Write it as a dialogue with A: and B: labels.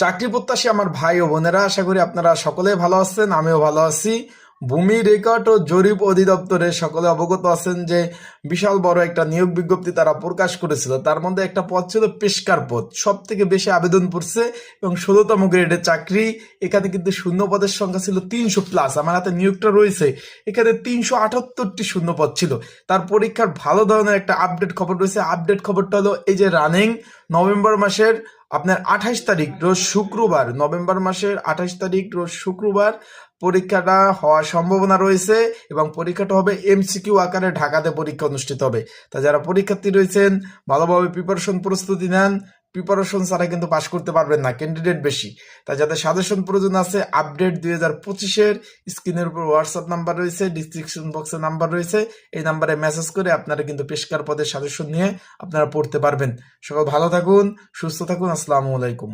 A: চাকরি প্রত্যাশী আমার ভাই ও বোনেরা, আশা করি আপনারা সকলে ভালো আছেন, আমিও ভালো আছি। ভূমি রেকর্ড ও জরিপ অধিদপ্তরে সকলে অবগত আছেন যে বিশাল বড় একটা নিয়োগ বিজ্ঞপ্তি তারা প্রকাশ করেছিল। তার মধ্যে একটা পদ ছিল পেশকার পদ। সব থেকে বেশি আবেদন পড়ছে এবং ষোলোতম গ্রেডের চাকরি। এখানে কিন্তু শূন্য পদের সংখ্যা ছিল তিনশো প্লাস। আমার হাতে নিয়োগটা রয়েছে। এখানে তিনশো আটাত্তরটি শূন্য পদ ছিল। তার পরীক্ষার ভালো ধরনের একটা আপডেট খবর রয়েছে। আপডেট খবরটা হলো এই যে রানিং নভেম্বর মাসের আপনার আঠাশ তারিখ রোজ শুক্রবার, নভেম্বর মাসের আঠাশ তারিখ রোজ শুক্রবার পরীক্ষাটা হওয়ার সম্ভাবনা রয়েছে এবং পরীক্ষাটা হবে এমসিকিউ আকারে ঢাকাতে পরীক্ষা অনুষ্ঠিত হবে। তা যারা পরীক্ষার্থী রয়েছেন, ভালোভাবে প্রিপারেশন প্রস্তুতি নেন প্রিপারেশন ছাড়া কিন্তু পাশ করতে পারবেন না ক্যান্ডিডেট বেশি। তাই যাদের সাজেশন প্রয়োজন আছে আপডেট দুই হাজার পঁচিশের স্ক্রিনের উপর হোয়াটসঅ্যাপ নাম্বার রয়েছে ডিসক্রিপশন বক্সে নাম্বার রয়েছে, এই নাম্বারে মেসেজ করে আপনারা কিন্তু পেশকার পদের সাজেশন নিয়ে আপনারা পড়তে পারবেন। সকল ভালো থাকুন, সুস্থ থাকুন, আসসালামু আলাইকুম।